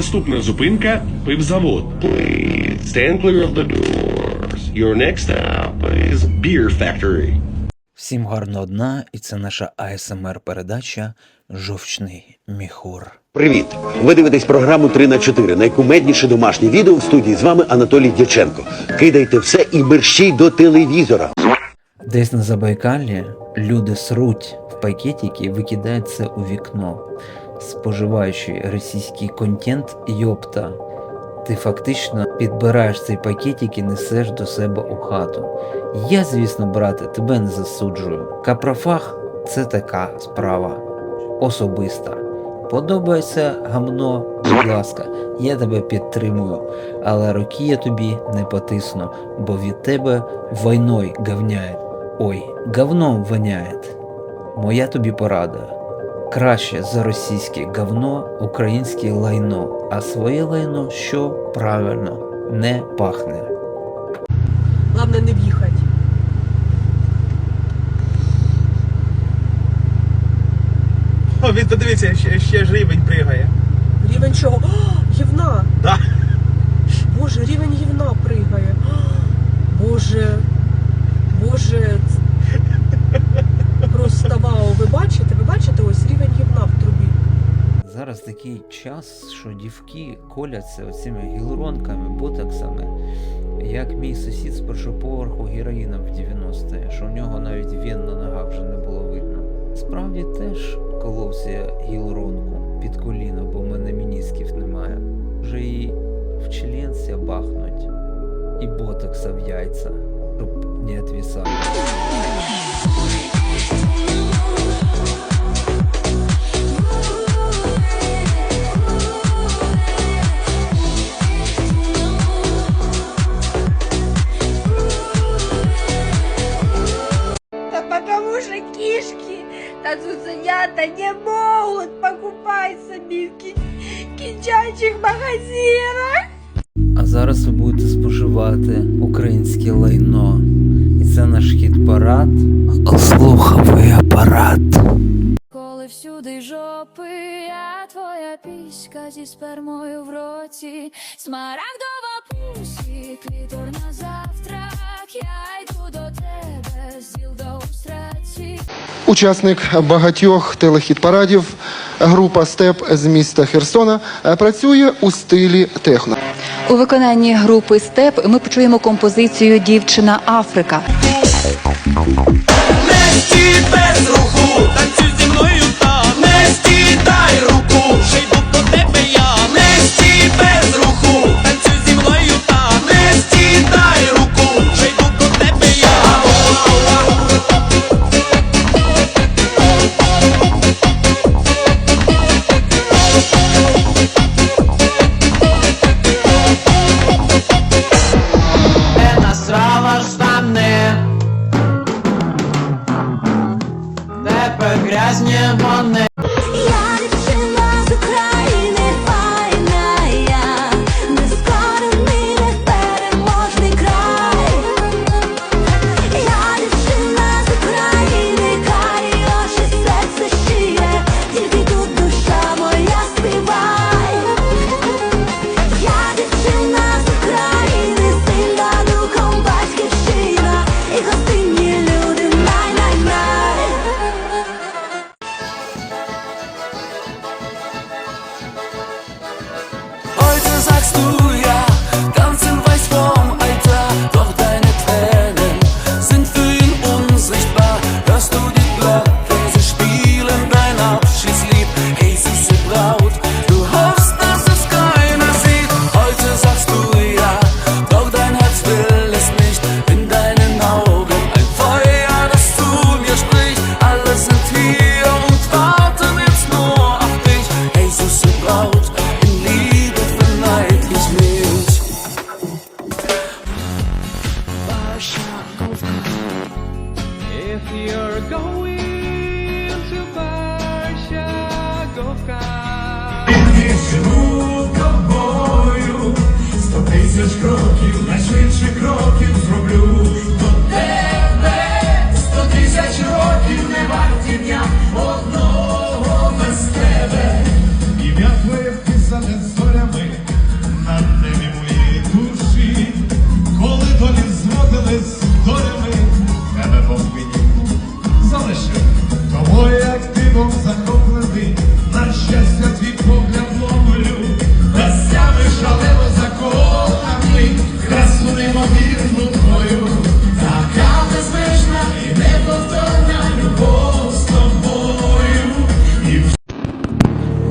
Наступна зупинка пивзавод. Please stand clear of the doors. Your next stop is Beer Factory. Всім гарного дна, і це наша АСМР передача Жовчний міхур. Привіт! Ви дивитесь програму 3 на 4 найкумедніше домашнє відео в студії з вами Анатолій Дяченко. Кидайте все і мерщій до телевізора. Десь на Забайкалі люди сруть в пакетики і викидають це у вікно, споживаючи російський контент йопта. Ти фактично підбираєш цей пакетик і несеш до себе у хату. Я, звісно, брате, тебе не засуджую. Капрофаг це така справа особиста. Подобається гамно, будь ласка, я тебе підтримую, але руки я тобі не потисну, бо від тебе войной говняє. Ой, говном воняє. Моя тобі порада. Краще за російське говно українське лайно, а своє лайно що правильно не пахне. Главное не в'їхати. О, він подивіться, ще, ще ж рівень пригає. Рівень чого? О, гівна! Да. Боже, рівень гівна пригає. О, Боже. Боже. Просто вау. Ви бачите? Ви бачите ось рівень гівна в трубі. Зараз такий час, що дівки коляться оцими гілуронками, ботоксами, як мій сусід з першого поверху героїном в 90-те, що в нього навіть вен на ногах вже не було видно. Справді теж коловся гілуронку під коліно, бо в мене мінісків немає. Вже і в членця бахнуть, і ботокса в яйця, щоб не відвісали. Кишки та цуценята не могут покупать себе в кичачих магазинах. А зараз ви будете споживати українське лайно. І це наш хіт-парад. Слуховий апарат. Коли всюди жопи, я твоя піська зі спермою в роті, смарагдова пусі, клітор на завтрак, я йду до тебе, з. Учасник багатьох телехіт-парадів, група Степ з міста Херсона е, працює у стилі техно. У виконанні групи Степ ми почуємо композицію Дівчина Африка. Не без руху, танцюй зі мною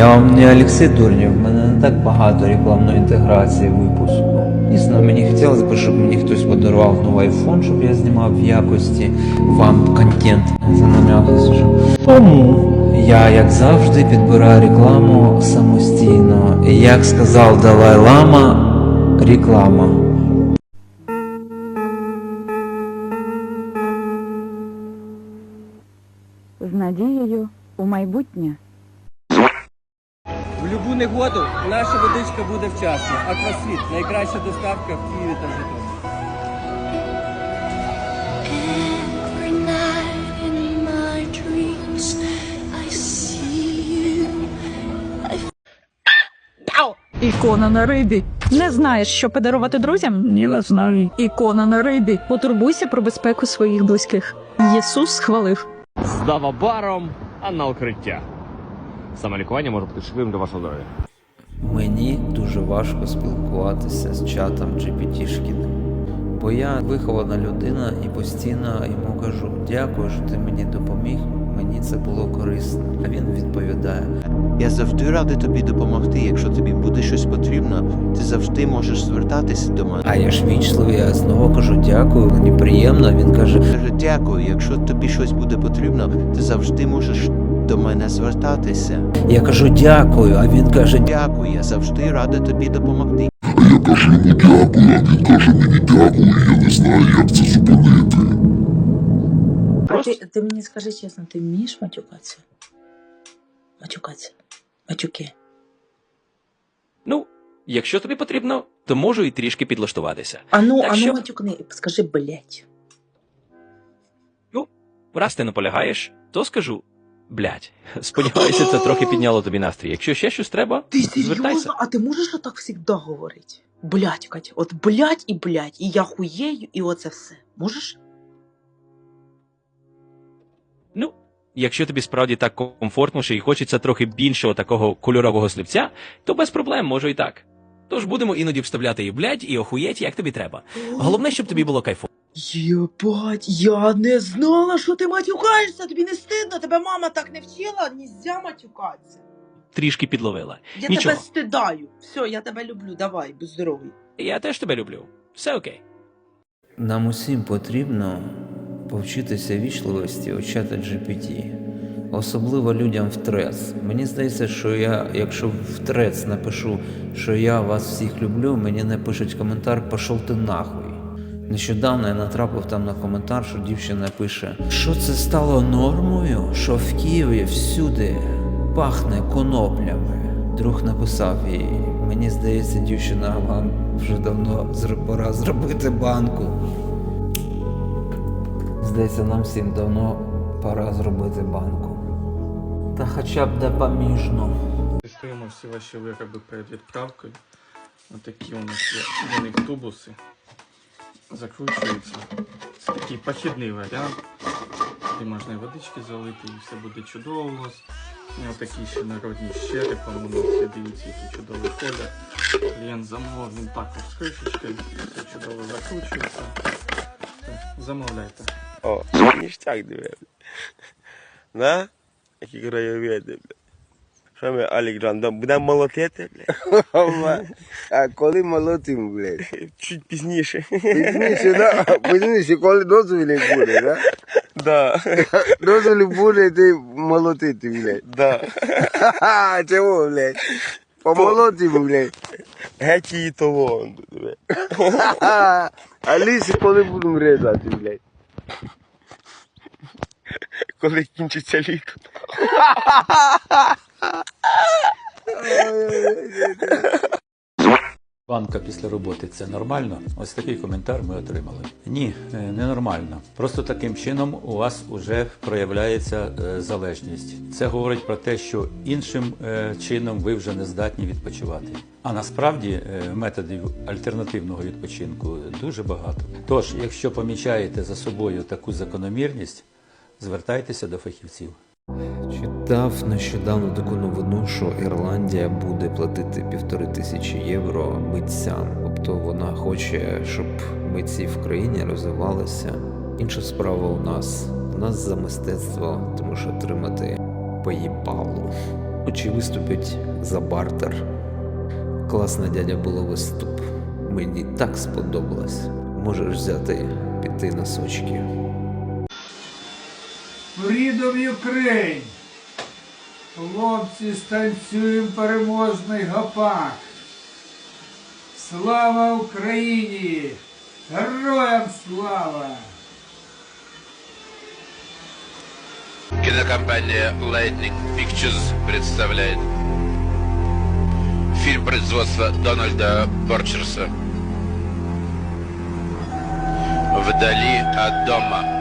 Я вам не Олексій Дурнєв, в мене не так багато рекламної інтеграції випуску. Дійсно, мені хотілося б, щоб мені хтось подарував новий айфон, щоб я знімав в якості вам контент. Занам'явся вже. Тому я, як завжди, підбираю рекламу самостійно. Як сказав Далай Лама, реклама. З надією у майбутнє. В любу негоду наша водичка буде вчасна. Аквасвіт найкраща доставка в Києві та Житомирі. See you. Ікона на рибі. Не знаєш, що подарувати друзям? Ні, не знаю. Ікона на рибі. Потурбуйся про безпеку своїх близьких. Єсус схвалив. Здава баром, а на укриття. Самолікування може бути шкідливим для вашого здоров'я. Мені дуже важко спілкуватися з чатом GPT-шкіним. Бо я вихована людина і постійно йому кажу: дякую, що ти мені допоміг. Мені це було корисно. А він відповідає: Я завжди радий тобі допомогти. Якщо тобі буде щось потрібно, ти завжди можеш звертатися до мене. А я ж вічливий, я знову кажу дякую, мені приємно. Він каже: Каже, дякую. Якщо тобі щось буде потрібно, ти завжди можеш до мене звертатися. я кажу дякую, а він каже: Дякую, я завжди радий тобі допомогти. А він каже мені дякую, я не знаю, як це зупинити. А ти, ти мені скажи чесно, ти вмієш матюкатися? Матюкатися. Матюки. Ну, якщо тобі потрібно, то можу і трішки підлаштуватися. А ну, Так а ну матюкни, скажи, блять. Раз ти наполягаєш, то скажу. Блять, сподіваюся, це трохи підняло тобі настрій. Якщо ще щось треба, Ти звертайся. серйозно? А ти можеш отак завжди говорити? Блять, Катя, от блять і блять, і я хуєю, і оце все. Можеш? Ну, якщо тобі справді так комфортніше і хочеться трохи більшого такого кольорового слівця, то без проблем можу і так. Тож будемо іноді вставляти і блять, і охуєть, як тобі треба. Головне, щоб тобі було кайфово. Єбать, я не знала, що ти матюкаєшся, тобі не стидно, тебе мама так не вчила, нельзя матюкатися. Трішки підловила. Я Нічого. тебе стидаю. Все, я тебе люблю, давай, будь здоровий. Я теж тебе люблю. Все окей. Нам усім потрібно повчитися вічливості у чата GPT. Особливо людям в трец. Мені здається, що я, якщо в трец напишу, що я вас всіх люблю, мені напишуть коментар «Пошов ти нахуй. Нещодавно я натрапив там на коментар, що дівчина пише, що це стало нормою, що в Києві всюди пахне коноплями. Друг написав їй, мені здається, дівчина вам вже давно пора зробити банку. Здається, нам всім давно пора зробити банку. Та хоча б допоміжно. Тестуємо всі ваші вироби перед відправкою. Отакі у нас є тубуси. Закручуються. Це такий похідний варіант. Де можна і водички залити, і все буде чудово у вас. І отакі ще народні нас є, дивіться, який чудовий колір. Клієнт замовив, він також з кришечкою, все чудово закручується. Замовляйте. О, ніштяк диви. На? Які краєвиди, бля. Що ми, дам- будемо молотити, бля? А коли молотим, блядь? Чуть пізніше. Пізніше, да? Пізніше, коли дозволів буде, да? Да, Дозволів буде, ти молотити, блядь. да. Ха-ха, чого, блядь? Помолотим, блядь. Геть її то вон, А ліси коли будемо різати, блядь? Коли кінчиться літо. Банка після роботи це нормально? Ось такий коментар ми отримали. Ні, е, не нормально. Просто таким чином у вас вже проявляється е, залежність. Це говорить про те, що іншим е, чином ви вже не здатні відпочивати. А насправді методів альтернативного відпочинку дуже багато. Тож, якщо помічаєте за собою таку закономірність, звертайтеся до фахівців. Читав нещодавно таку новину, що Ірландія буде платити півтори тисячі євро митцям. Тобто вона хоче, щоб митці в країні розвивалися. Інша справа у нас. У нас за мистецтво ти можеш отримати поїбалу. Чи виступить за бартер. Класно, дядя, було виступ. Мені так сподобалось. Можеш взяти піти носочки. Freedom Ukraine! Хлопці, станцюємо переможний гапак! Слава Україні! Героям слава! Кинокомпания Lightning Pictures представляет фильм производства Дональда Борчерса «Вдали от дома».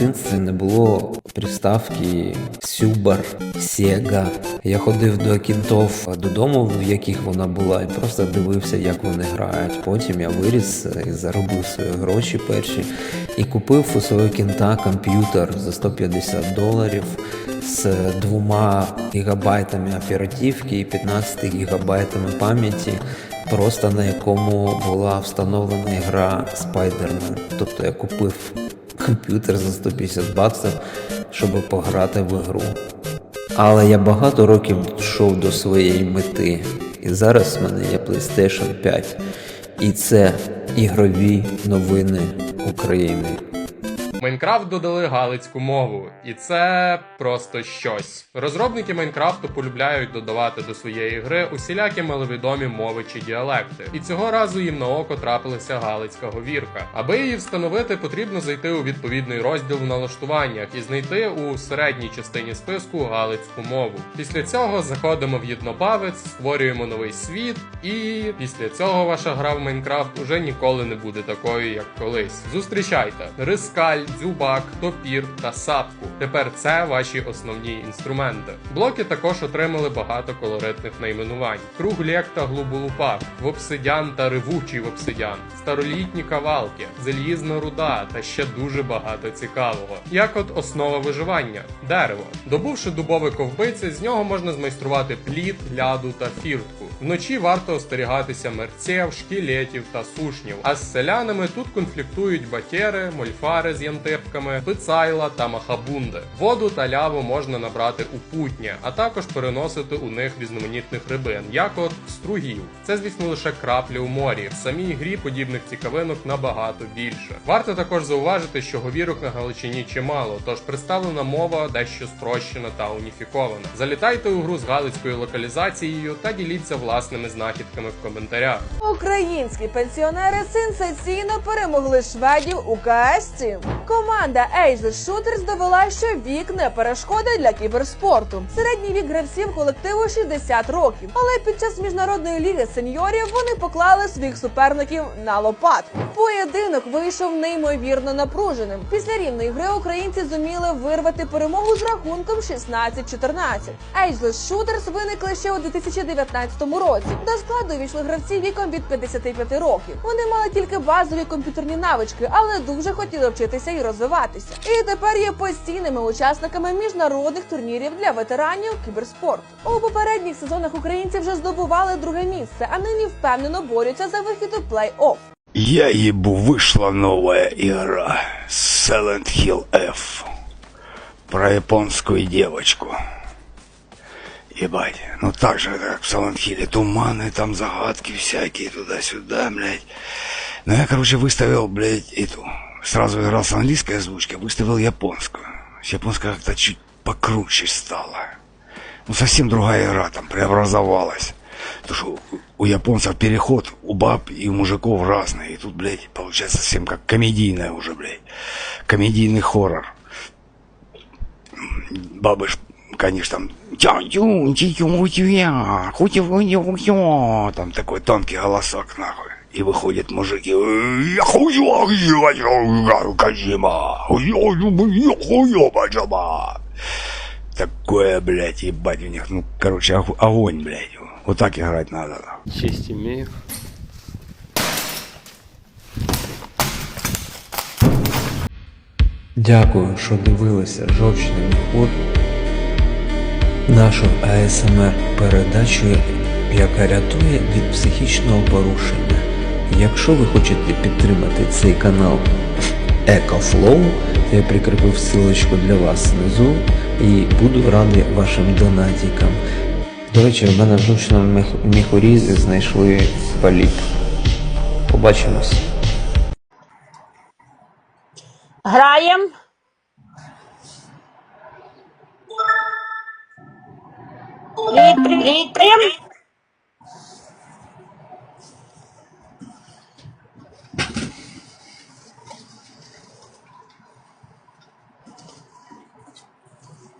Дитинстві не було приставки Сюбар, Сега. Я ходив до кінтов додому, в яких вона була, і просто дивився, як вони грають. Потім я виріс і заробив свої гроші перші і купив у свого кінта комп'ютер за 150 доларів з двома гігабайтами оперативки і 15 гігабайтами пам'яті. Просто на якому була встановлена гра Spider-Man. Тобто я купив комп'ютер за 150 баксів, щоб пограти в ігру. Але я багато років йшов до своєї мети. І зараз в мене є PlayStation 5. І це ігрові новини України. Майнкрафт додали галицьку мову, і це просто щось. Розробники Майнкрафту полюбляють додавати до своєї гри усілякі маловідомі мови чи діалекти. І цього разу їм на око трапилася галицька говірка. Аби її встановити, потрібно зайти у відповідний розділ в налаштуваннях і знайти у середній частині списку галицьку мову. Після цього заходимо в єднобавець, створюємо новий світ, і після цього ваша гра в Майнкрафт уже ніколи не буде такою, як колись. Зустрічайте рискаль, дзюбак, топір та сапку. Тепер це ваші основні інструменти. Блоки також отримали багато колоритних найменувань: кругляк та глубулупак, вобсидян та ревучий вобсидян, старолітні кавалки, залізна руда та ще дуже багато цікавого. Як от основа виживання дерево. Добувши дубове ковбиці, з нього можна змайструвати плід, ляду та фіртку. Вночі варто остерігатися мерців, шкілетів та сушнів. А з селянами тут конфліктують батєри, мольфари з янтипками, пицайла та махабунди. Воду та ляву можна набрати у путнє, а також переносити у них різноманітних рибин, як от стругів. Це, звісно, лише краплі у морі. В самій грі подібних цікавинок набагато більше. Варто також зауважити, що говірок на Галичині чимало, тож представлена мова дещо спрощена та уніфікована. Залітайте у гру з галицькою локалізацією та діліться власними знахідками в коментарях. Українські пенсіонери сенсаційно перемогли шведів у КСці. Команда Ageless Shooters довела, що вік не перешкода для кіберспорту. Середній вік гравців колективу 60 років. Але під час міжнародної ліги сеньорів вони поклали своїх суперників на лопатку. Поєдинок вийшов неймовірно напруженим. Після рівної гри українці зуміли вирвати перемогу з рахунком 16-14. Ageless Shooters виникли ще у 2019 році. До складу війшли гравці віком від 55 років. Вони мали тільки базові комп'ютерні навички, але дуже хотіли вчитися і розвиватися. І тепер є постійними учасниками міжнародних турнірів для ветеранів кіберспорту. У попередніх сезонах українці вже здобували друге місце, а нині впевнено борються за вихід у плей-офф. Я ебу, вышла новая игра Silent Hill F про японскую девочку. Ебать, ну так же, как в Hill, туманы, там загадки всякие туда-сюда, блядь. Ну я, короче, выставил, блядь, эту. Сразу играл с английской озвучкой, выставил японскую. Японская как-то чуть покруче стала. Ну совсем другая игра там преобразовалась. Потому что у японцев переход у баб и у мужиков разный. И тут, блядь, получается совсем как комедийная уже, блядь. Комедийный хоррор. Бабы конечно, там «Тя-тю, тю тя хоть его там такой тонкий голосок, нахуй. И выходит мужик и «Я хую, Кожима, хую, Кожима». Такое, блядь, ебать у них. Ну, короче, огонь, блядь. Вот так играть надо. Честь имею. Дякую, що дивилися жовчний міхур. Нашу АСМР передачу, яка рятує від психічного порушення. Якщо ви хочете підтримати цей канал EcoFlow, то я прикріпив ссылочку для вас внизу і буду радий вашим донатикам. До речі, в мене в жовчному міх- знайшли поліп. Побачимось. Граєм. Привіт, привіт.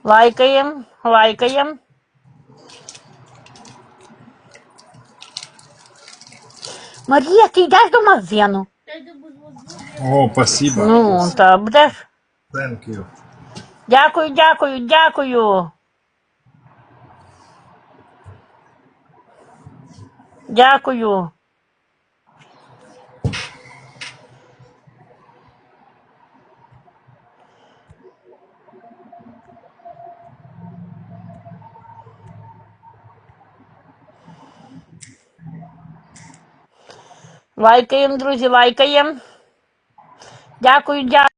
Лайкаєм, лайкаєм. Марія, ти йдеш до магазину? О, спасибо. Ну, та будеш. Thank you. Дякую, дякую, дякую. Дякую. Лайкаємо, друзі, лайкаємо. Дякую, дякую.